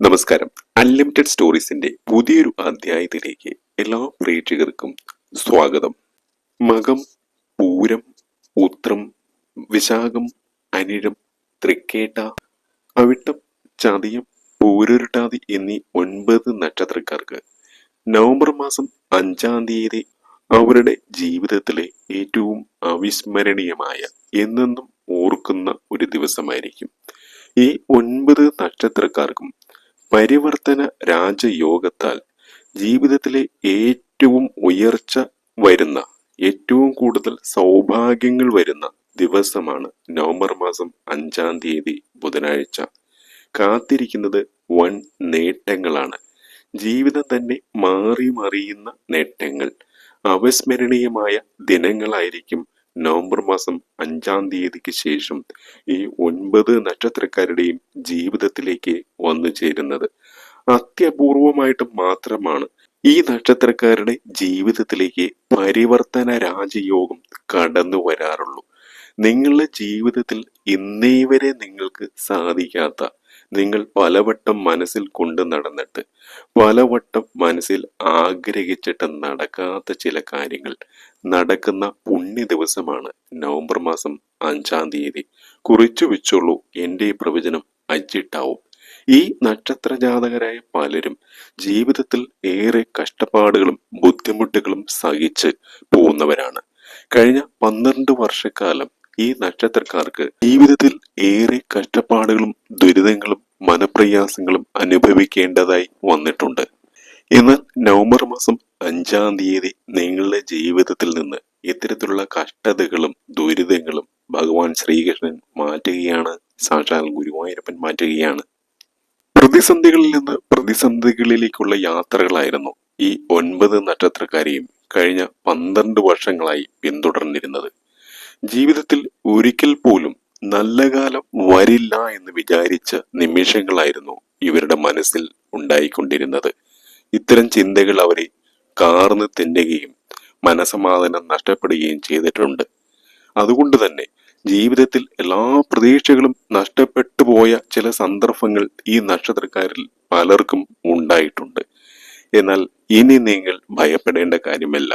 നമസ്കാരം. അൺലിമിറ്റഡ് സ്റ്റോറീസിന്റെ പുതിയൊരു അധ്യായത്തിലേക്ക് എല്ലാ പ്രേക്ഷകർക്കും സ്വാഗതം. മകം പൂരം ഉത്രം വിശാഖം അനിഴം തൃക്കേട്ട അവിട്ടം ചതയം പൂരുരുട്ടാതി എന്നീ ഒൻപത് നക്ഷത്രക്കാർക്ക് നവംബർ മാസം അഞ്ചാം തീയതി അവരുടെ ജീവിതത്തിലെ ഏറ്റവും അവിസ്മരണീയമായ എന്നെന്നും ഓർക്കുന്ന ഒരു ദിവസമായിരിക്കും. ഈ ഒൻപത് നക്ഷത്രക്കാർക്കും പരിവർത്തന രാജയോഗത്താൽ ജീവിതത്തിലെ ഏറ്റവും ഉയർച്ച വരുന്ന ഏറ്റവും കൂടുതൽ സൗഭാഗ്യങ്ങൾ വരുന്ന ദിവസമാണ് നവംബർ മാസം അഞ്ചാം തീയതി ബുധനാഴ്ച. കാത്തിരിക്കുന്നത് വൻ നേട്ടങ്ങളാണ്. ജീവിതം തന്നെ മാറി മറിയുന്ന നേട്ടങ്ങൾ. അവിസ്മരണീയമായ ദിനങ്ങളായിരിക്കും നവംബർ മാസം അഞ്ചാം തീയതിക്ക് ശേഷം ഈ ഒൻപത് നക്ഷത്രക്കാരുടെയും ജീവിതത്തിലേക്ക് വന്നു ചേരുന്നത്. അത്യപൂർവമായിട്ട് മാത്രമാണ് ഈ നക്ഷത്രക്കാരുടെ ജീവിതത്തിലേക്ക് പരിവർത്തന രാജയോഗം കടന്നു വരാറുള്ളൂ. നിങ്ങളുടെ ജീവിതത്തിൽ ഇന്നേ വരെ നിങ്ങൾക്ക് സാധിക്കാത്ത നിങ്ങൾ പലവട്ടം മനസ്സിൽ കൊണ്ടു നടന്നിട്ട് പലവട്ടം മനസ്സിൽ ആഗ്രഹിച്ചിട്ട് നടക്കാത്ത ചില കാര്യങ്ങൾ നടക്കുന്ന പുണ്യ ദിവസമാണ് നവംബർ മാസം അഞ്ചാം തീയതി. കുറിച്ചു വെച്ചുള്ളൂ എന്റെ ഈ പ്രവചനം അജിട്ടാവും. ഈ നക്ഷത്ര ജാതകരായ പലരും ജീവിതത്തിൽ ഏറെ കഷ്ടപ്പാടുകളും ബുദ്ധിമുട്ടുകളും സഹിച്ച് പോകുന്നവരാണ്. കഴിഞ്ഞ പന്ത്രണ്ട് വർഷക്കാലം ഈ നക്ഷത്രക്കാർക്ക് ജീവിതത്തിൽ ഏറെ കഷ്ടപ്പാടുകളും ദുരിതങ്ങളും മനപ്രയാസങ്ങളും അനുഭവിക്കേണ്ടതായി വന്നിട്ടുണ്ട്. എന്നാൽ നവംബർ മാസം അഞ്ചാം തീയതി നിങ്ങളുടെ ജീവിതത്തിൽ നിന്ന് ഇത്തരത്തിലുള്ള കഷ്ടതകളും ദുരിതങ്ങളും ഭഗവാൻ ശ്രീകൃഷ്ണൻ മാറ്റുകയാണ് സാക്ഷാൽ ഗുരുവായൂരപ്പൻ മാറ്റുകയാണ്. പ്രതിസന്ധികളിൽ നിന്ന് പ്രതിസന്ധികളിലേക്കുള്ള യാത്രകളായിരുന്നു ഈ ഒൻപത് നക്ഷത്രക്കാരെയും കഴിഞ്ഞ പന്ത്രണ്ട് വർഷങ്ങളായി പിന്തുടർന്നിരുന്നത്. ജീവിതത്തിൽ ഒരിക്കൽ പോലും നല്ല കാലം വരില്ല എന്ന് വിചാരിച്ച നിമിഷങ്ങളായിരുന്നു ഇവരുടെ മനസ്സിൽ ഉണ്ടായിക്കൊണ്ടിരുന്നത്. ഇത്തരം ചിന്തകൾ അവരെ കാർന്ന് തിന്നുകയും മനസമാധാനം നഷ്ടപ്പെടുകയും ചെയ്തിട്ടുണ്ട്. അതുകൊണ്ട് തന്നെ ജീവിതത്തിൽ എല്ലാ പ്രതീക്ഷകളും നഷ്ടപ്പെട്ടു പോയ ചില സന്ദർഭങ്ങൾ ഈ നക്ഷത്രക്കാരിൽ പലർക്കും ഉണ്ടായിട്ടുണ്ട്. എന്നാൽ ഇനി നിങ്ങൾ ഭയപ്പെടേണ്ട കാര്യമല്ല.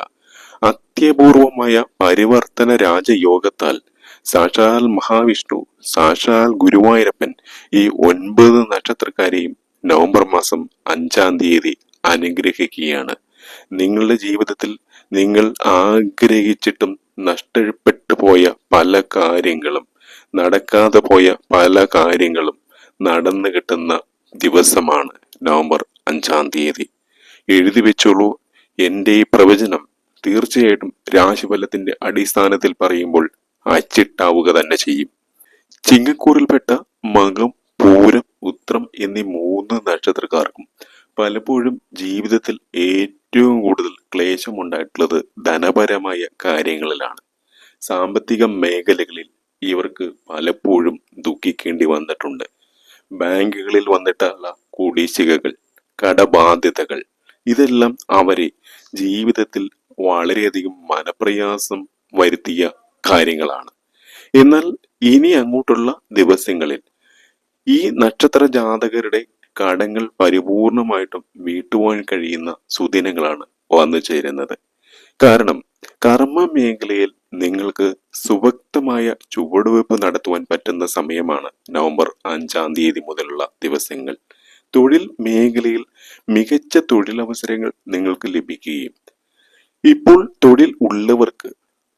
അത്യപൂർവമായ പരിവർത്തന രാജയോഗത്താൽ സാക്ഷാൽ മഹാവിഷ്ണു സാക്ഷാൽ ഗുരുവായൂരപ്പൻ ഈ ഒൻപത് നക്ഷത്രക്കാരെയും നവംബർ മാസം അഞ്ചാം തീയതി അനുഗ്രഹിക്കുകയാണ്. നിങ്ങളുടെ ജീവിതത്തിൽ നിങ്ങൾ ആഗ്രഹിച്ചിട്ടും നഷ്ടപ്പെട്ടു പോയ പല കാര്യങ്ങളും നടക്കാതെ പോയ പല കാര്യങ്ങളും നടന്നു കിട്ടുന്ന ദിവസമാണ് നവംബർ അഞ്ചാം തീയതി. എഴുതി വെച്ചോളൂ എന്റെ ഈ പ്രവചനം തീർച്ചയായിട്ടും രാശിഫലത്തിന്റെ അടിസ്ഥാനത്തിൽ പറയുമ്പോൾ അച്ചിട്ടാവുക തന്നെ ചെയ്യും. ചിങ്ങക്കൂറിൽപ്പെട്ട മകം പൂരം ഉത്രം എന്നീ മൂന്ന് നക്ഷത്രക്കാർക്കും പലപ്പോഴും ജീവിതത്തിൽ ഏറ്റവും കൂടുതൽ ക്ലേശമുണ്ടായിട്ടുള്ളത് ധനപരമായ കാര്യങ്ങളിലാണ്. സാമ്പത്തിക മേഖലകളിൽ ഇവർക്ക് പലപ്പോഴും ദുഃഖിക്കേണ്ടി വന്നിട്ടുണ്ട്. ബാങ്കുകളിൽ വന്നിട്ടുള്ള കുടിശ്ശികകൾ കടബാധ്യതകൾ ഇതെല്ലാം അവരെ ജീവിതത്തിൽ വളരെയധികം മനപ്രയാസം വരുത്തിയ കാര്യങ്ങളാണ്. എന്നാൽ ഇനി അങ്ങോട്ടുള്ള ദിവസങ്ങളിൽ ഈ നക്ഷത്ര ജാതകരുടെ കടങ്ങൾ പരിപൂർണമായിട്ടും വീട്ടുവാൻ കഴിയുന്ന സുദിനങ്ങളാണ് വന്നു ചേരുന്നത്. കാരണം കർമ്മ മേഖലയിൽ നിങ്ങൾക്ക് സുവക്തമായ ചുവടുവെപ്പ് നടത്തുവാൻ പറ്റുന്ന സമയമാണ് നവംബർ അഞ്ചാം തീയതി മുതലുള്ള ദിവസങ്ങൾ. തൊഴിൽ മേഖലയിൽ മികച്ച തൊഴിലവസരങ്ങൾ നിങ്ങൾക്ക് ലഭിക്കുകയും ഇപ്പോൾ തൊഴിൽ ഉള്ളവർക്ക്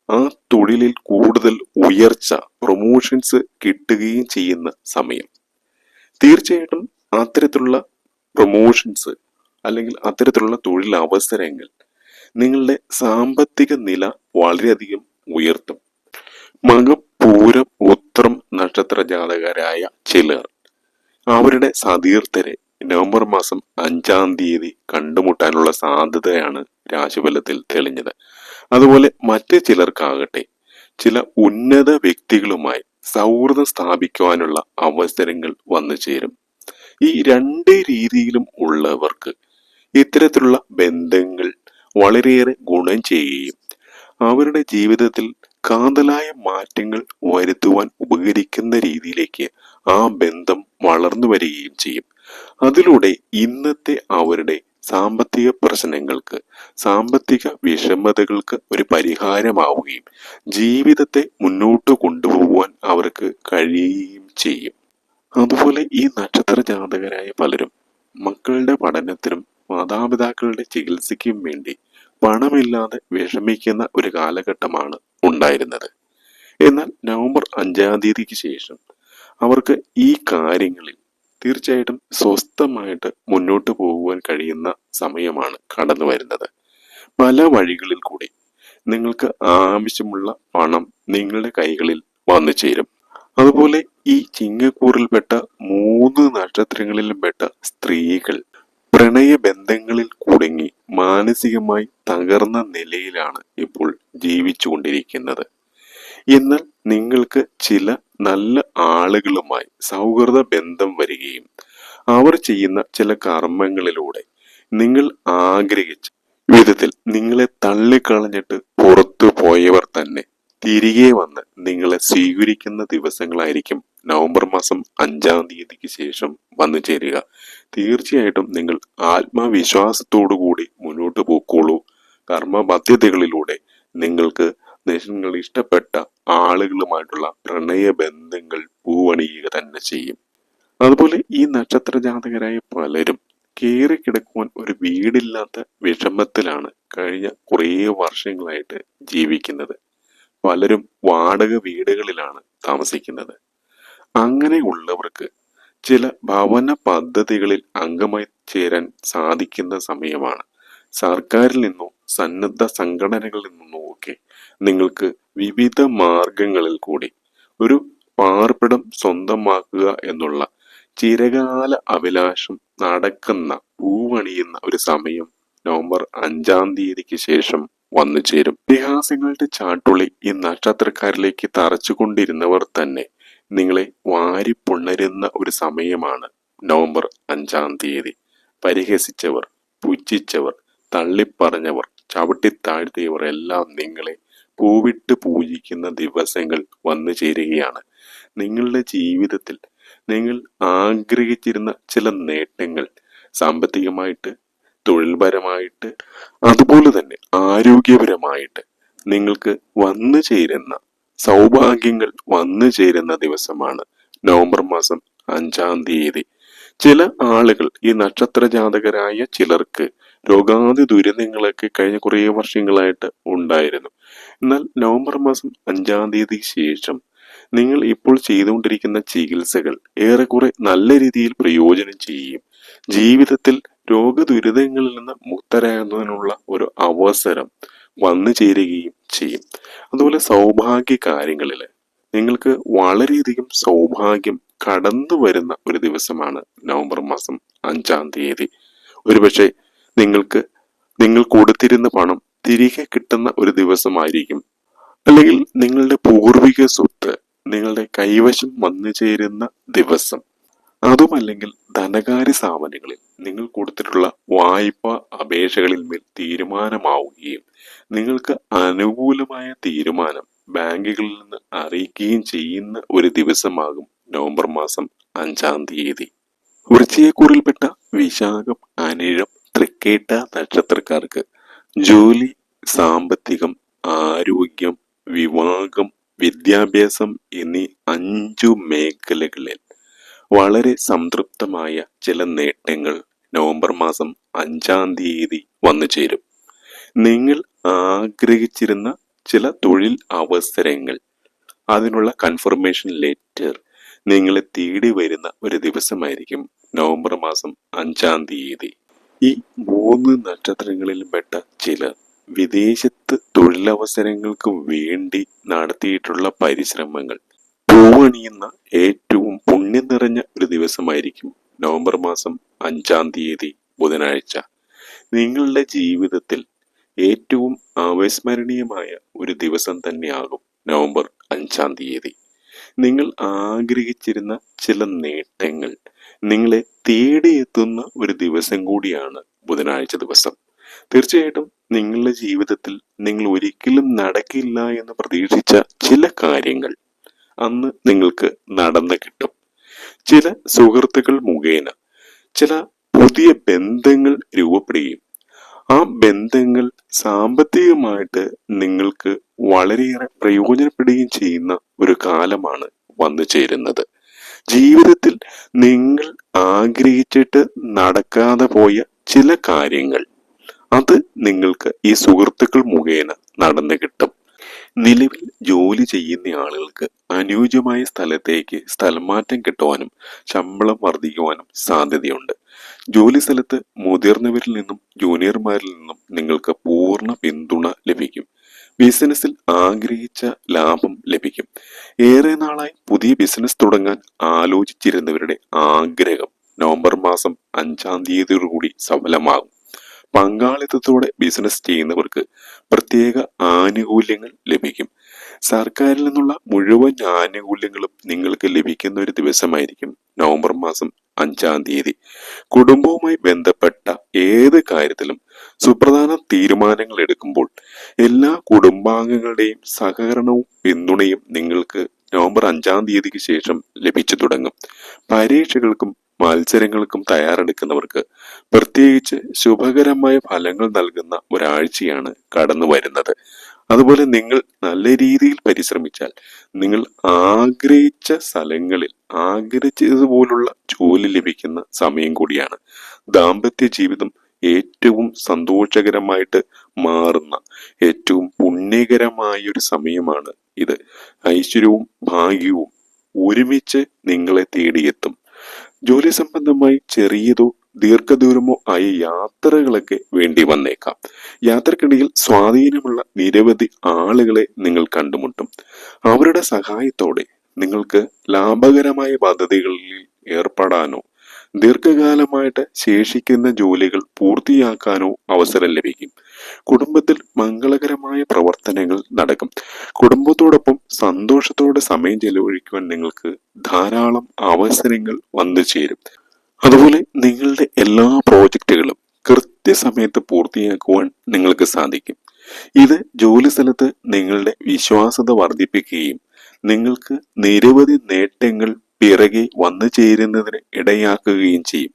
ആ തൊഴിലിൽ കൂടുതൽ ഉയർച്ച പ്രൊമോഷൻസ് കിട്ടുകയും ചെയ്യുന്ന സമയം. തീർച്ചയായിട്ടും അത്തരത്തിലുള്ള പ്രൊമോഷൻസ് അല്ലെങ്കിൽ അത്തരത്തിലുള്ള തൊഴിലവസരങ്ങൾ നിങ്ങളുടെ സാമ്പത്തിക നില വളരെയധികം ഉയർത്തും. മകപൂരം ഉത്രം നക്ഷത്ര ജാതകരായ ചിലർ അവരുടെ സതീർത്ഥരെ നവംബർ മാസം അഞ്ചാം തീയതി കണ്ടുമുട്ടാനുള്ള സാധ്യതയാണ് രാശിഫലത്തിൽ തെളിഞ്ഞത്. അതുപോലെ മറ്റ് ചിലർക്കാകട്ടെ ചില ഉന്നത വ്യക്തികളുമായി സൗഹൃദം സ്ഥാപിക്കുവാനുള്ള അവസരങ്ങൾ വന്നു ചേരും. ഈ രണ്ട് രീതിയിലും ഉള്ളവർക്ക് ഇത്തരത്തിലുള്ള ബന്ധങ്ങൾ വളരെയേറെ ഗുണം ചെയ്യുകയും അവരുടെ ജീവിതത്തിൽ കാതലായ മാറ്റങ്ങൾ വരുത്തുവാൻ ഉപകരിക്കുന്ന രീതിയിലേക്ക് ആ ബന്ധം വളർന്നു വരികയും ചെയ്യും. അതിലൂടെ ഇന്നത്തെ അവരുടെ സാമ്പത്തിക പ്രശ്നങ്ങൾക്ക് സാമ്പത്തിക വിഷമതകൾക്ക് ഒരു പരിഹാരമാവുകയും ജീവിതത്തെ മുന്നോട്ട് കൊണ്ടുപോകുവാൻ അവർക്ക് കഴിയുകയും ചെയ്യും. അതുപോലെ ഈ നക്ഷത്ര ജാതകരായ പലരും മക്കളുടെ പഠനത്തിനും മാതാപിതാക്കളുടെ ചികിത്സയ്ക്കും വേണ്ടി പണമില്ലാതെ വിഷമിക്കുന്ന ഒരു കാലഘട്ടമാണ് ഉണ്ടായിരുന്നത്. എന്നാൽ നവംബർ അഞ്ചാം തീയതിക്ക് ശേഷം അവർക്ക് ഈ കാര്യങ്ങളിൽ തീർച്ചയായിട്ടും സ്വസ്ഥമായിട്ട് മുന്നോട്ട് പോകുവാൻ കഴിയുന്ന സമയമാണ് കടന്നു വരുന്നത്. പല വഴികളിൽ കൂടി നിങ്ങൾക്ക് ആവശ്യമുള്ള പണം നിങ്ങളുടെ കൈകളിൽ വന്നു ചേരും. അതുപോലെ ഈ ചിങ്ങക്കൂറിൽപ്പെട്ട മൂന്ന് നക്ഷത്രങ്ങളിലും പെട്ട സ്ത്രീകൾ പ്രണയ ബന്ധങ്ങളിൽ കുടുങ്ങി മാനസികമായി തകർന്ന നിലയിലാണ് ഇപ്പോൾ ജീവിച്ചുകൊണ്ടിരിക്കുന്നത്. എന്നാൽ നിങ്ങൾക്ക് ചില നല്ല ആളുകളുമായി സൗഹൃദ ബന്ധം വരികയും അവർ ചെയ്യുന്ന ചില കർമ്മങ്ങളിലൂടെ നിങ്ങൾ ആഗ്രഹിച്ച വിധത്തിൽ നിങ്ങളെ തള്ളിക്കളഞ്ഞിട്ട് പുറത്തു പോയവർ തന്നെ തിരികെ വന്ന് നിങ്ങളെ സ്വീകരിക്കുന്ന ദിവസങ്ങളായിരിക്കും നവംബർ മാസം അഞ്ചാം തീയതിക്ക് ശേഷം വന്നു ചേരുക. തീർച്ചയായിട്ടും നിങ്ങൾ ആത്മവിശ്വാസത്തോടു കൂടി മുന്നോട്ട് പോയിക്കോളൂ. കർമ്മബാധ്യതകളിലൂടെ നിങ്ങൾക്ക് നിങ്ങൾ ഇഷ്ടപ്പെട്ട ആളുകളുമായിട്ടുള്ള പ്രണയ ബന്ധങ്ങൾ പൂവണിയുക തന്നെ ചെയ്യും. അതുപോലെ ഈ നക്ഷത്ര ജാതകരായ പലരും കയറി കിടക്കുവാൻ ഒരു വീടില്ലാത്ത വിഷമത്തിലാണ് കഴിഞ്ഞ കുറേ വർഷങ്ങളായിട്ട് ജീവിക്കുന്നത്. പലരും വാടക വീടുകളിലാണ് താമസിക്കുന്നത്. അങ്ങനെയുള്ളവർക്ക് ചില ഭവന പദ്ധതികളിൽ അംഗമായി ചേരാൻ സാധിക്കുന്ന സമയമാണ്. സർക്കാരിൽ നിന്നോ സന്നദ്ധ സംഘടനകളിൽ നിന്നോ ഒക്കെ നിങ്ങൾക്ക് വിവിധ മാർഗങ്ങളിൽ കൂടി ഒരു പാർപ്പിടം സ്വന്തമാക്കുക എന്നുള്ള ചിരകാല അഭിലാഷം നടക്കുന്ന പൂവണിയുന്ന ഒരു സമയം നവംബർ അഞ്ചാം തീയതിക്ക് ശേഷം വന്നു ചേരും. ഇതിഹാസങ്ങളുടെ ചാട്ടുളി ഈ നക്ഷത്രക്കാരിലേക്ക് തറച്ചുകൊണ്ടിരുന്നവർ തന്നെ നിങ്ങളെ വാരിപ്പുണരുന്ന ഒരു സമയമാണ് നവംബർ അഞ്ചാം തീയതി. പരിഹസിച്ചവർ പുച്ഛിച്ചവർ തള്ളിപ്പറഞ്ഞവർ ചവിട്ടിത്താഴ്ത്തിയവർ എല്ലാം നിങ്ങളെ പൂവിട്ട് പൂജിക്കുന്ന ദിവസങ്ങൾ വന്നു ചേരുകയാണ്. നിങ്ങളുടെ ജീവിതത്തിൽ നിങ്ങൾ ആഗ്രഹിച്ചിരുന്ന ചില നേട്ടങ്ങൾ സാമ്പത്തികമായിട്ട് തൊഴിൽപരമായിട്ട് അതുപോലെ തന്നെ ആരോഗ്യപരമായിട്ട് നിങ്ങൾക്ക് വന്നു ചേരുന്ന സൗഭാഗ്യങ്ങൾ വന്നു ചേരുന്ന ദിവസമാണ് നവംബർ മാസം അഞ്ചാം തീയതി. ചില ആളുകൾ ഈ നക്ഷത്ര ജാതകരായ ചിലർക്ക് രോഗാതി ദുരിതങ്ങളൊക്കെ കഴിഞ്ഞ കുറേ വർഷങ്ങളായിട്ട് ഉണ്ടായിരുന്നു. എന്നാൽ നവംബർ മാസം അഞ്ചാം തീയതി ശേഷം നിങ്ങൾ ഇപ്പോൾ ചെയ്തുകൊണ്ടിരിക്കുന്ന ചികിത്സകൾ ഏറെക്കുറെ നല്ല രീതിയിൽ പ്രയോജനം ചെയ്യും. ജീവിതത്തിൽ രോഗദുരിതങ്ങളിൽ നിന്ന് മുക്തരാകുന്നതിനുള്ള ഒരു അവസരം വന്നു ചേരുകയും ചെയ്യും. അതുപോലെ സൗഭാഗ്യ കാര്യങ്ങളിൽ നിങ്ങൾക്ക് വളരെയധികം സൗഭാഗ്യം കടന്നു വരുന്ന ഒരു ദിവസമാണ് നവംബർ മാസം അഞ്ചാം തീയതി. ഒരുപക്ഷെ നിങ്ങൾക്ക് നിങ്ങൾ കൊടുത്തിരുന്ന പണം തിരികെ കിട്ടുന്ന ഒരു ദിവസമായിരിക്കും. അല്ലെങ്കിൽ നിങ്ങളുടെ പൂർവിക സ്വത്ത് നിങ്ങളുടെ കൈവശം വന്നു ചേരുന്ന ദിവസം. അതുമല്ലെങ്കിൽ ധനകാര്യ സ്ഥാപനങ്ങളിൽ നിങ്ങൾ കൊടുത്തിട്ടുള്ള വായ്പ അപേക്ഷകളിൽ മേൽ തീരുമാനമാവുകയും നിങ്ങൾക്ക് അനുകൂലമായ തീരുമാനം ബാങ്കുകളിൽ നിന്ന് അറിയിക്കുകയും ചെയ്യുന്ന ഒരു ദിവസമാകും നവംബർ മാസം അഞ്ചാം തീയതി. വൃശ്ചികക്കൂറിൽപ്പെട്ട വിശാഖം അനിഴം തൃക്കേട്ട നക്ഷത്രക്കാർക്ക് ജോലി സാമ്പത്തികം ആരോഗ്യം വിവാഹം വിദ്യാഭ്യാസം എന്നീ അഞ്ചു മേഖലകളിൽ വളരെ സംതൃപ്തമായ ചില നേട്ടങ്ങൾ നവംബർ മാസം അഞ്ചാം തീയതി വന്നു ചേരും. നിങ്ങൾ ആഗ്രഹിച്ചിരുന്ന ചില തൊഴിൽ അവസരങ്ങൾ അതിനുള്ള കൺഫർമേഷൻ ലെറ്റർ നിങ്ങളെ തേടി വരുന്ന ഒരു ദിവസമായിരിക്കും നവംബർ മാസം അഞ്ചാം തീയതി. ഈ മൂന്ന് നക്ഷത്രങ്ങളിൽപ്പെട്ട ചിലർ വിദേശത്ത് തൊഴിലവസരങ്ങൾക്ക് വേണ്ടി നടത്തിയിട്ടുള്ള പരിശ്രമങ്ങൾ. പൂവണിയുന്ന ഏറ്റവും പുണ്യം നിറഞ്ഞ ഒരു ദിവസമായിരിക്കും നവംബർ മാസം അഞ്ചാം തീയതി ബുധനാഴ്ച. നിങ്ങളുടെ ജീവിതത്തിൽ ഏറ്റവും അവിസ്മരണീയമായ ഒരു ദിവസം തന്നെയാകും നവംബർ അഞ്ചാം തീയതി. നിങ്ങൾ ആഗ്രഹിച്ചിരുന്ന ചില നേട്ടങ്ങൾ നിങ്ങളെ തേടിയെത്തുന്ന ഒരു ദിവസം കൂടിയാണ് ബുധനാഴ്ച ദിവസം. തീർച്ചയായിട്ടും നിങ്ങളുടെ ജീവിതത്തിൽ നിങ്ങൾ ഒരിക്കലും നടക്കില്ല എന്ന് പ്രതീക്ഷിച്ച ചില കാര്യങ്ങൾ അന്ന് നിങ്ങൾക്ക് നടന്നു കിട്ടും. ചില സുഹൃത്തുക്കൾ മുഖേന ചില പുതിയ ബന്ധങ്ങൾ രൂപപ്പെടുകയും ആ ബന്ധങ്ങൾ സാമ്പത്തികമായിട്ട് നിങ്ങൾക്ക് വളരെയേറെ പ്രയോജനപ്പെടുകയും ചെയ്യുന്ന ഒരു കാലമാണ് വന്നു ചേരുന്നത്. ജീവിതത്തിൽ നിങ്ങൾ ആഗ്രഹിച്ചിട്ട് നടക്കാതെ പോയ ചില കാര്യങ്ങൾ. അത് നിങ്ങൾക്ക് ഈ സുഹൃത്തുക്കൾ മുഖേന നടന്നു കിട്ടും. നിലവിൽ ജോലി ചെയ്യുന്ന ആളുകൾക്ക് അനുയോജ്യമായ സ്ഥലത്തേക്ക് സ്ഥലമാറ്റം കിട്ടുവാനും ശമ്പളം വർദ്ധിക്കുവാനും സാധ്യതയുണ്ട്. ജോലി സ്ഥലത്ത് മുതിർന്നവരിൽ നിന്നും ജൂനിയർമാരിൽ നിന്നും നിങ്ങൾക്ക് പൂർണ പിന്തുണ ലഭിക്കും. ബിസിനസ്സിൽ ആഗ്രഹിച്ച ലാഭം ലഭിക്കും. ഏറെ നാളായി പുതിയ ബിസിനസ് തുടങ്ങാൻ ആലോചിച്ചിരുന്നവരുടെ ആഗ്രഹം നവംബർ മാസം അഞ്ചാം തീയതിയോടുകൂടി സഫലമാകും. പങ്കാളിത്തത്തോടെ ബിസിനസ് ചെയ്യുന്നവർക്ക് പ്രത്യേക ആനുകൂല്യങ്ങൾ ലഭിക്കും. സർക്കാരിൽ നിന്നുള്ള മുഴുവൻ ആനുകൂല്യങ്ങളും നിങ്ങൾക്ക് ലഭിക്കുന്ന ഒരു ദിവസമായിരിക്കും നവംബർ മാസം അഞ്ചാം തീയതി. കുടുംബവുമായി ബന്ധപ്പെട്ട ഏത് കാര്യത്തിലും സുപ്രധാന തീരുമാനങ്ങൾ എടുക്കുമ്പോൾ എല്ലാ കുടുംബാംഗങ്ങളുടെയും സഹകരണവും പിന്തുണയും നിങ്ങൾക്ക് നവംബർ അഞ്ചാം തീയതിക്ക് ശേഷം ലഭിച്ചു തുടങ്ങും. പരീക്ഷകൾക്കും മത്സരങ്ങൾക്കും തയ്യാറെടുക്കുന്നവർക്ക് പ്രത്യേകിച്ച് ശുഭകരമായ ഫലങ്ങൾ നൽകുന്ന ഒരാഴ്ചയാണ് കടന്നു വരുന്നത്. അതുപോലെ നിങ്ങൾ നല്ല രീതിയിൽ പരിശ്രമിച്ചാൽ നിങ്ങൾ ആഗ്രഹിച്ച സ്ഥലങ്ങളിൽ ആഗ്രഹിച്ചതുപോലുള്ള ജോലി ലഭിക്കുന്ന സമയം കൂടിയാണ്. ദാമ്പത്യ ജീവിതം ഏറ്റവും സന്തോഷകരമായിട്ട് മാറുന്ന ഏറ്റവും പുണ്യകരമായ ഒരു സമയമാണ് ഇത്. ഐശ്വര്യവും ഭാഗ്യവും ഒരുമിച്ച് നിങ്ങളെ തേടിയെത്തും. ജോലി സംബന്ധമായി ചെറിയതോ ദീർഘദൂരമോ ആയ യാത്രകളൊക്കെ വേണ്ടി വന്നേക്കാം. യാത്രക്കിടയിൽ സ്വാധീനമുള്ള നിരവധി ആളുകളെ നിങ്ങൾ കണ്ടുമുട്ടും. അവരുടെ സഹായത്തോടെ നിങ്ങൾക്ക് ലാഭകരമായ പദ്ധതികളിൽ ഏർപ്പെടാനോ ദീർഘകാലമായിട്ട് ശേഷിക്കുന്ന ജോലികൾ പൂർത്തിയാക്കാനോ അവസരം ലഭിക്കും. കുടുംബത്തിൽ മംഗളകരമായ പ്രവർത്തനങ്ങൾ നടക്കും. കുടുംബത്തോടൊപ്പം സന്തോഷത്തോടെ സമയം ചെലവഴിക്കുവാൻ നിങ്ങൾക്ക് ധാരാളം അവസരങ്ങൾ വന്നു ചേരും. അതുപോലെ നിങ്ങളുടെ എല്ലാ പ്രോജക്റ്റുകളും കൃത്യസമയത്ത് പൂർത്തിയാക്കുവാൻ നിങ്ങൾക്ക് സാധിക്കും. ഇത് ജോലി സ്ഥലത്ത് നിങ്ങളുടെ വിശ്വാസത വർദ്ധിപ്പിക്കുകയും നിങ്ങൾക്ക് നിരവധി നേട്ടങ്ങൾ പിറകെ വന്നു ചേരുന്നതിന് ഇടയാക്കുകയും ചെയ്യും.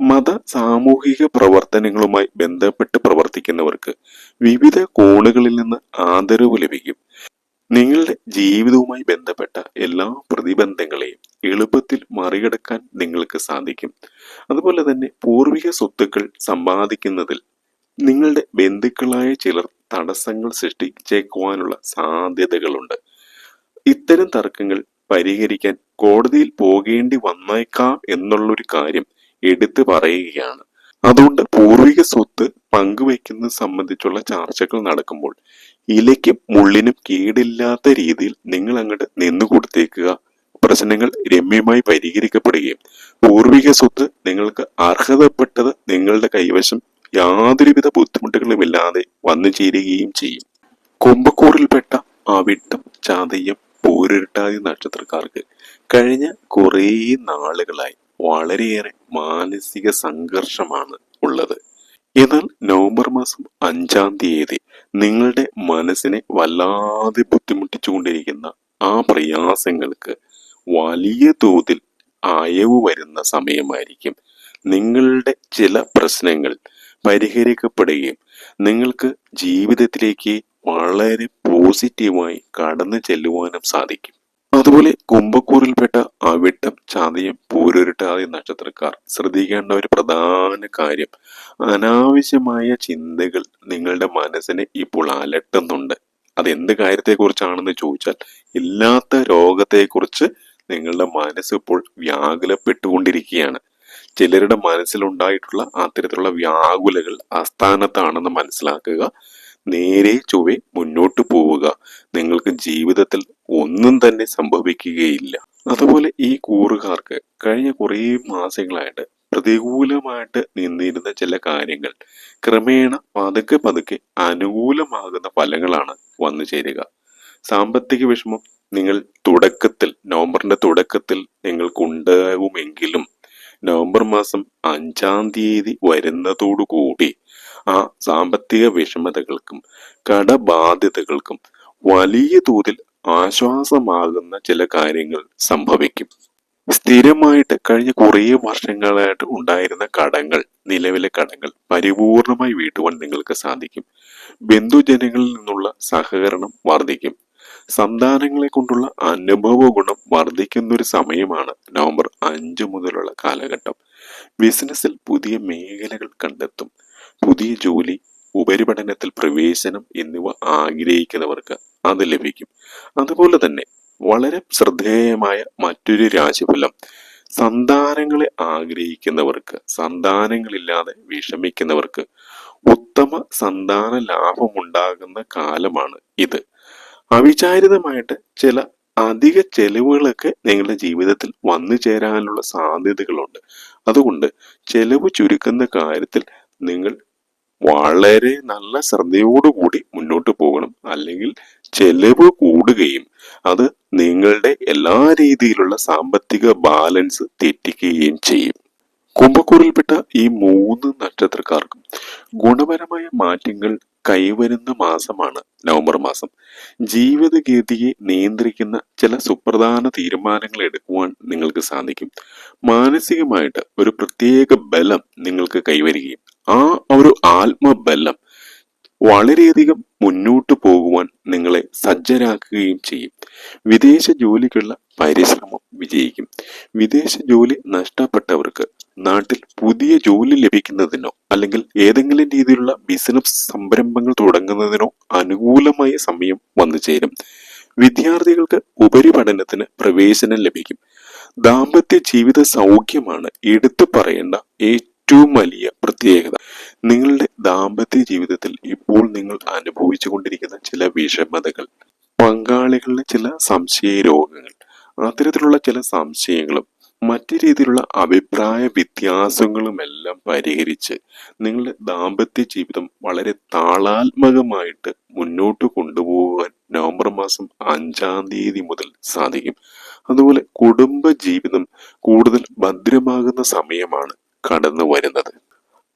മത സാമൂഹിക പ്രവർത്തനങ്ങളുമായി ബന്ധപ്പെട്ട് പ്രവർത്തിക്കുന്നവർക്ക് വിവിധ കോണുകളിൽ നിന്ന് ആദരവ് ലഭിക്കും. നിങ്ങളുടെ ജീവിതവുമായി ബന്ധപ്പെട്ട എല്ലാ പ്രതിബന്ധങ്ങളെയും എളുപ്പത്തിൽ മറികടക്കാൻ നിങ്ങൾക്ക് സാധിക്കും. അതുപോലെ തന്നെ പൂർവിക സ്വത്തുക്കൾ സമ്പാദിക്കുന്നതിൽ നിങ്ങളുടെ ബന്ധുക്കളായ ചിലർ തടസ്സങ്ങൾ സൃഷ്ടിച്ചേക്കുവാനുള്ള സാധ്യതകളുണ്ട്. ഇത്തരം തർക്കങ്ങൾ പരിഹരിക്കാൻ കോടതിയിൽ പോകേണ്ടി വന്നേക്കാം എന്നുള്ളൊരു കാര്യം എടുത്തു പറയുകയാണ്. അതുകൊണ്ട് പൂർവിക സ്വത്ത് പങ്കുവയ്ക്കുന്നത് സംബന്ധിച്ചുള്ള ചർച്ചകൾ നടക്കുമ്പോൾ ഇലയ്ക്കും മുള്ളിനും കേടില്ലാത്ത രീതിയിൽ നിങ്ങൾ അങ്ങോട്ട് നിന്നു കൊടുത്തേക്കുക. പ്രശ്നങ്ങൾ രമ്യമായി പരിഹരിക്കപ്പെടുകയും പൂർവിക സ്വത്ത് നിങ്ങൾക്ക് അർഹതപ്പെട്ടത് നിങ്ങളുടെ കൈവശം യാതൊരുവിധ ബുദ്ധിമുട്ടുകളുമില്ലാതെ വന്നു ചേരുകയും ചെയ്യും കുംഭക്കൂറിൽപ്പെട്ട വിട്ടം ചതയം പൂരിട്ടാതി നക്ഷത്രക്കാർക്ക്. കഴിഞ്ഞ കുറേ നാളുകളായി വളരെയേറെ മാനസിക സംഘർഷമാണ് ഉള്ളത്. എന്നാൽ നവംബർ മാസം അഞ്ചാം തീയതി നിങ്ങളുടെ മനസ്സിനെ വല്ലാതെ ബുദ്ധിമുട്ടിച്ചുകൊണ്ടിരിക്കുന്ന ആ പ്രയാസങ്ങൾക്ക് വലിയ തോതിൽ അയവ് വരുന്ന സമയമായിരിക്കും നിങ്ങളുടെ ചില പ്രശ്നങ്ങൾ പരിഹരിക്കപ്പെടുകയും നിങ്ങൾക്ക് ജീവിതത്തിലേക്ക് വളരെ പോസിറ്റീവായി കടന്നു ചെല്ലുവാനും സാധിക്കും. അതുപോലെ കുംഭക്കൂറിൽപ്പെട്ട അവിട്ടം ചതയം പൂരുരുട്ടാതി നക്ഷത്രക്കാർ ശ്രദ്ധിക്കേണ്ട ഒരു പ്രധാന കാര്യം അനാവശ്യമായ ചിന്തകൾ നിങ്ങളുടെ മനസ്സിനെ ഇപ്പോൾ അലട്ടുന്നുണ്ട്. അത് എന്ത് കാര്യത്തെക്കുറിച്ചാണെന്ന് ചോദിച്ചാൽ ഇല്ലാത്ത രോഗത്തെക്കുറിച്ച് നിങ്ങളുടെ മനസ്സ് ഇപ്പോൾ വ്യാകുലപ്പെട്ടുകൊണ്ടിരിക്കുകയാണ്. ചിലരുടെ മനസ്സിലുണ്ടായിട്ടുള്ള അത്തരത്തിലുള്ള വ്യാകുലകൾ അസ്ഥാനത്താണെന്ന് മനസ്സിലാക്കുക നേരെ ചൊവ്വെ മുന്നോട്ട് പോവുക. നിങ്ങൾക്ക് ജീവിതത്തിൽ ഒന്നും തന്നെ സംഭവിക്കുകയില്ല. അതുപോലെ ഈ കൂറുകാർക്ക് കഴിഞ്ഞ കുറേ മാസങ്ങളായിട്ട് പ്രതികൂലമായിട്ട് നിന്നിരുന്ന ചില കാര്യങ്ങൾ ക്രമേണ പതുക്കെ പതുക്കെ അനുകൂലമാകുന്ന ഫലങ്ങളാണ് വന്നു ചേരുക. സാമ്പത്തിക വിഷമം നിങ്ങൾ തുടക്കത്തിൽ നവംബറിന്റെ തുടക്കത്തിൽ നിങ്ങൾക്കുണ്ടാകുമെങ്കിലും നവംബർ മാസം അഞ്ചാം തീയതി വരുന്നതോടുകൂടി ആ സാമ്പത്തിക വിഷമതകൾക്കും കടബാധ്യതകൾക്കും വലിയ തോതിൽ ആശ്വാസമാകുന്ന ചില കാര്യങ്ങൾ സംഭവിക്കും. സ്ഥിരമായിട്ട് കഴിഞ്ഞ കുറേ വർഷങ്ങളായിട്ട് ഉണ്ടായിരുന്ന കടങ്ങൾ നിലവിലെ കടങ്ങൾ പരിപൂർണമായി വീട്ടുവാൻ നിങ്ങൾക്ക് സാധിക്കും. ബന്ധുജനങ്ങളിൽ നിന്നുള്ള സഹകരണം വർദ്ധിക്കും. സന്താനങ്ങളെ കൊണ്ടുള്ള അനുഭവ ഗുണം വർദ്ധിക്കുന്ന ഒരു സമയമാണ് നവംബർ അഞ്ച് മുതലുള്ള കാലഘട്ടം. ബിസിനസ്സിൽ പുതിയ മേഖലകൾ കണ്ടെത്തും. പുതിയ ജോലി ഉപരിപഠനത്തിൽ പ്രവേശനം എന്നിവ ആഗ്രഹിക്കുന്നവർക്ക് അത് ലഭിക്കും. അതുപോലെ തന്നെ വളരെ ശ്രദ്ധേയമായ മറ്റൊരു രാശിഫലം സന്താനങ്ങളെ ആഗ്രഹിക്കുന്നവർക്ക് സന്താനങ്ങളില്ലാതെ വിഷമിക്കുന്നവർക്ക് ഉത്തമ സന്താന ലാഭമുണ്ടാകുന്ന കാലമാണ് ഇത്. അവിചാരിതമായിട്ട് ചില അധിക ചെലവുകളൊക്കെ നിങ്ങളുടെ ജീവിതത്തിൽ വന്നു ചേരാനുള്ള സാധ്യതകളുണ്ട്. അതുകൊണ്ട് ചെലവ് ചുരുക്കുന്ന കാര്യത്തിൽ നിങ്ങൾ വളരെ നല്ല ശ്രദ്ധയോടുകൂടി മുന്നോട്ട് പോകണം. അല്ലെങ്കിൽ ചെലവ് കൂടുകയും അത് നിങ്ങളുടെ എല്ലാ രീതിയിലുള്ള സാമ്പത്തിക ബാലൻസ് തെറ്റിക്കുകയും ചെയ്യും. കുംഭക്കൂറിൽപ്പെട്ട ഈ മൂന്ന് നക്ഷത്രക്കാർക്കും ഗുണപരമായ മാറ്റങ്ങൾ കൈവരുന്ന മാസമാണ് നവംബർ മാസം. ജീവിതഗതിയെ നിയന്ത്രിക്കുന്ന ചില സുപ്രധാന തീരുമാനങ്ങൾ എടുക്കുവാൻ നിങ്ങൾക്ക് സാധിക്കും. മാനസികമായിട്ട് ഒരു പ്രത്യേക ബലം നിങ്ങൾക്ക് കൈവരികയും ആ ഒരു ആത്മബലം വളരെയധികം മുന്നോട്ട് പോകുവാൻ നിങ്ങളെ സജ്ജരാക്കുകയും ചെയ്യും. വിദേശ ജോലിക്കുള്ള പരിശ്രമം വിജയിക്കും. വിദേശ ജോലി നഷ്ടപ്പെട്ടവർക്ക് നാട്ടിൽ പുതിയ ജോലി ലഭിക്കുന്നതിനോ അല്ലെങ്കിൽ ഏതെങ്കിലും രീതിയിലുള്ള ബിസിനസ് സംരംഭങ്ങൾ തുടങ്ങുന്നതിനോ അനുകൂലമായ സമയം വന്നു ചേരും. വിദ്യാർത്ഥികൾക്ക് ഉപരിപഠനത്തിന് പ്രവേശനം ലഭിക്കും. ദാമ്പത്യ ജീവിത സൗഖ്യമാണ് എടുത്തു പറയേണ്ട ഏറ്റവും വലിയ പ്രത്യേകത. നിങ്ങളുടെ ദാമ്പത്യ ജീവിതത്തിൽ ഇപ്പോൾ നിങ്ങൾ അനുഭവിച്ചു കൊണ്ടിരിക്കുന്ന ചില വിഷമതകൾ പങ്കാളികളുടെ ചില സംശയ രോഗങ്ങൾ അത്തരത്തിലുള്ള ചില സംശയങ്ങളും മറ്റു രീതിയിലുള്ള അഭിപ്രായ വ്യത്യാസങ്ങളുമെല്ലാം പരിഹരിച്ച് നിങ്ങളുടെ ദാമ്പത്യ ജീവിതം വളരെ താളാത്മകമായിട്ട് മുന്നോട്ട് കൊണ്ടുപോകാൻ നവംബർ മാസം അഞ്ചാം തീയതി മുതൽ സാധിക്കും. അതുപോലെ കുടുംബ ജീവിതം കൂടുതൽ ഭദ്രമാകുന്ന സമയമാണ് കടന്നു വരുന്നത്.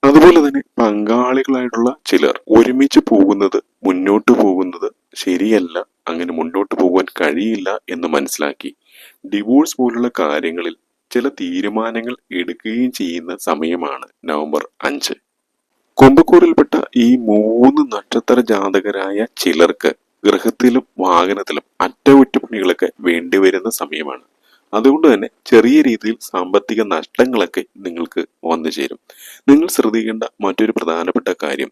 അതുപോലെ തന്നെ പങ്കാളികളായിട്ടുള്ള ചിലർ ഒരുമിച്ച് പോകുന്നത് മുന്നോട്ട് പോകുന്നത് ശരിയല്ല അങ്ങനെ മുന്നോട്ട് പോകാൻ കഴിയില്ല എന്ന് മനസ്സിലാക്കി. ഡിവോഴ്സ് പോലുള്ള കാര്യങ്ങളിൽ ചില തീരുമാനങ്ങൾ എടുക്കുകയും ചെയ്യുന്ന സമയമാണ് നവംബർ അഞ്ച്. കുംഭക്കൂറിൽപ്പെട്ട ഈ മൂന്ന് നക്ഷത്ര ജാതകരായ ചിലർക്ക് ഗൃഹത്തിലും വാഹനത്തിലും അറ്റകുറ്റപ്പണികളൊക്കെ വേണ്ടിവരുന്ന സമയമാണ്. അതുകൊണ്ട് തന്നെ ചെറിയ രീതിയിൽ സാമ്പത്തിക നഷ്ടങ്ങളൊക്കെ നിങ്ങൾക്ക് വന്നു ചേരും. നിങ്ങൾ ശ്രദ്ധിക്കേണ്ട മറ്റൊരു പ്രധാനപ്പെട്ട കാര്യം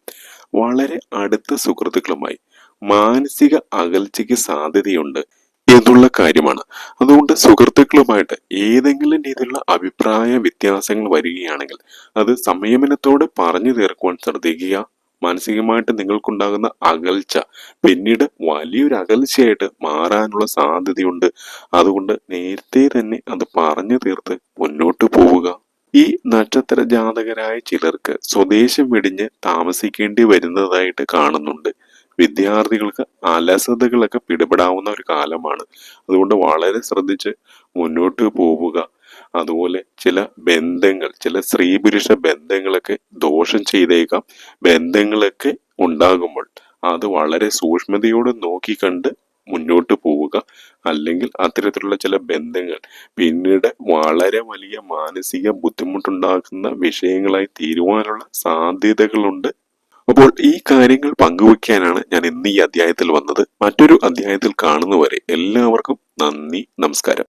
വളരെ അടുത്ത സുഹൃത്തുക്കളുമായി മാനസിക അകൽച്ചയ്ക്ക് സാധ്യതയുണ്ട് എന്നുള്ള കാര്യമാണ്. അതുകൊണ്ട് സുഹൃത്തുക്കളുമായിട്ട് ഏതെങ്കിലും രീതിയിലുള്ള അഭിപ്രായ വ്യത്യാസങ്ങൾ വരികയാണെങ്കിൽ അത് സംയമനത്തോടെ പറഞ്ഞു തീർക്കുവാൻ ശ്രദ്ധിക്കുക. മാനസികമായിട്ട് നിങ്ങൾക്കുണ്ടാകുന്ന അകൽച്ച. പിന്നീട് വലിയൊരു അകൽച്ചയായിട്ട് മാറാനുള്ള സാധ്യതയുണ്ട്. അതുകൊണ്ട് നേരത്തെ തന്നെ അത് പറഞ്ഞു തീർത്ത് മുന്നോട്ട് പോവുക. ഈ നക്ഷത്ര ജാതകരായ ചിലർക്ക് സ്വദേശം വെടിഞ്ഞ് താമസിക്കേണ്ടി വരുന്നതായിട്ട് കാണുന്നുണ്ട്. വിദ്യാർത്ഥികൾക്ക് അലസതകളൊക്കെ പിടിപെടാവുന്ന ഒരു കാലമാണ്. അതുകൊണ്ട് വളരെ ശ്രദ്ധിച്ച് മുന്നോട്ട് പോവുക. അതുപോലെ ചില ബന്ധങ്ങൾ ചില സ്ത്രീ പുരുഷ ബന്ധങ്ങളൊക്കെ ദോഷം ചെയ്തേക്കാം. ബന്ധങ്ങളൊക്കെ ഉണ്ടാകുമ്പോൾ അത് വളരെ സൂക്ഷ്മതയോടെ നോക്കിക്കണ്ട് മുന്നോട്ട് പോവുക. അല്ലെങ്കിൽ അത്തരത്തിലുള്ള ചില ബന്ധങ്ങൾ പിന്നീട് വളരെ വലിയ മാനസിക ബുദ്ധിമുട്ടുണ്ടാക്കുന്ന വിഷയങ്ങളായി തീരുവാനുള്ള സാധ്യതകളുണ്ട്. അപ്പോൾ ഈ കാര്യങ്ങൾ പങ്കുവെക്കാനാണ് ഞാൻ ഇന്ന് ഈ അധ്യായത്തിൽ വന്നത്. മറ്റൊരു അധ്യായത്തിൽ കാണുന്നവരെ എല്ലാവർക്കും നന്ദി നമസ്കാരം.